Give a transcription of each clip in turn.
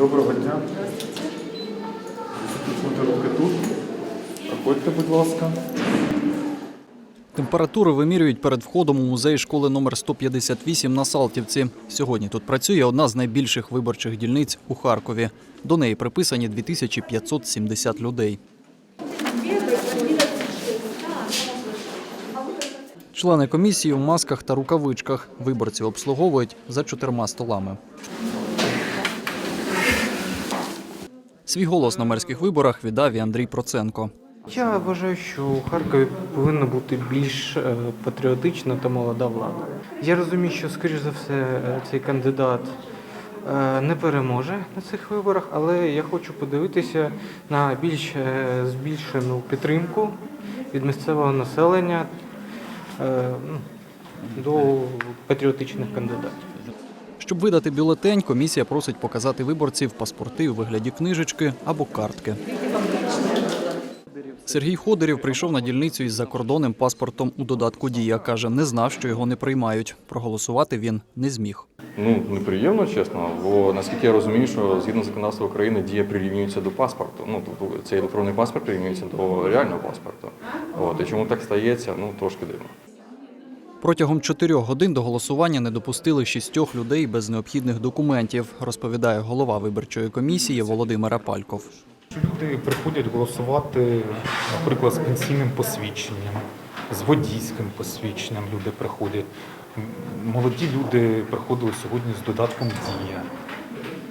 Доброго дня. Руки тут. Проходьте, будь ласка. Температуру вимірюють перед входом у музей школи номер 158 на Салтівці. Сьогодні тут працює одна з найбільших виборчих дільниць у Харкові. До неї приписані 2570 людей. Члени комісії у масках та рукавичках. Виборців обслуговують за чотирма столами. Свій голос на мерських виборах віддав і Андрій Проценко. Я вважаю, що у Харкові повинна бути більш е, патріотична та молода влада. Я розумію, що, скоріш за все, е, цей кандидат е, не переможе на цих виборах, але я хочу подивитися на більш збільшену підтримку від місцевого населення ну, до патріотичних кандидатів. Щоб видати бюлетень, комісія просить показати виборців паспорти у вигляді книжечки або картки. Сергій Ходорів прийшов на дільницю із закордонним паспортом у додатку Дія. каже, не знав, що його не приймають. Проголосувати він не зміг. Ну, неприємно, чесно, бо наскільки я розумію, що згідно законодавства України дія прирівнюється до паспорту. Ну, тобто цей електронний паспорт прирівнюється до реального паспорту. От, і чому так стається, ну трошки дивно. Протягом чотирьох годин до голосування не допустили шістьох людей без необхідних документів, розповідає голова виборчої комісії Володимир Апальков. Люди приходять голосувати, наприклад, з пенсійним посвідченням, з водійським посвідченням люди приходять. Молоді люди приходили сьогодні з додатком Дія.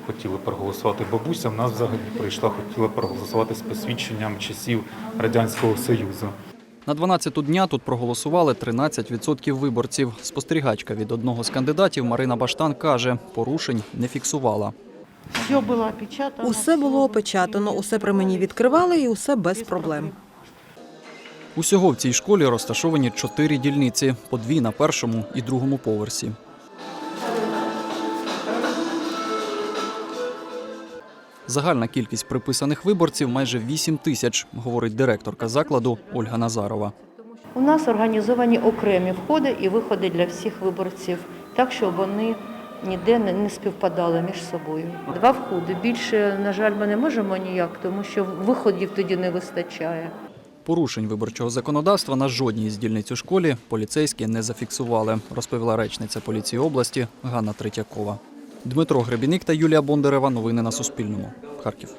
Хотіли проголосувати. Бабуся в нас взагалі прийшла, хотіла проголосувати з посвідченням часів Радянського Союзу. На 12-ту дня тут проголосували 13% виборців. Спостерігачка від одного з кандидатів Марина Баштан каже, порушень не фіксувала. Все було опечатано. Усе було опечатано, усе при мені відкривали і усе без проблем. Усього в цій школі розташовані чотири дільниці, по дві на першому і другому поверсі. Загальна кількість приписаних виборців майже 8 тисяч, говорить директорка закладу Ольга Назарова. У нас організовані окремі входи і виходи для всіх виборців, так щоб вони ніде не співпадали між собою. Два входи. Більше, на жаль, ми не можемо ніяк, тому що виходів тоді не вистачає. Порушень виборчого законодавства на жодній з дільниць у школі поліцейські не зафіксували, розповіла речниця поліції області Ганна Третьякова. Дмитро Гребіник та Юлія Бондарева. Новини на Суспільному. Харків.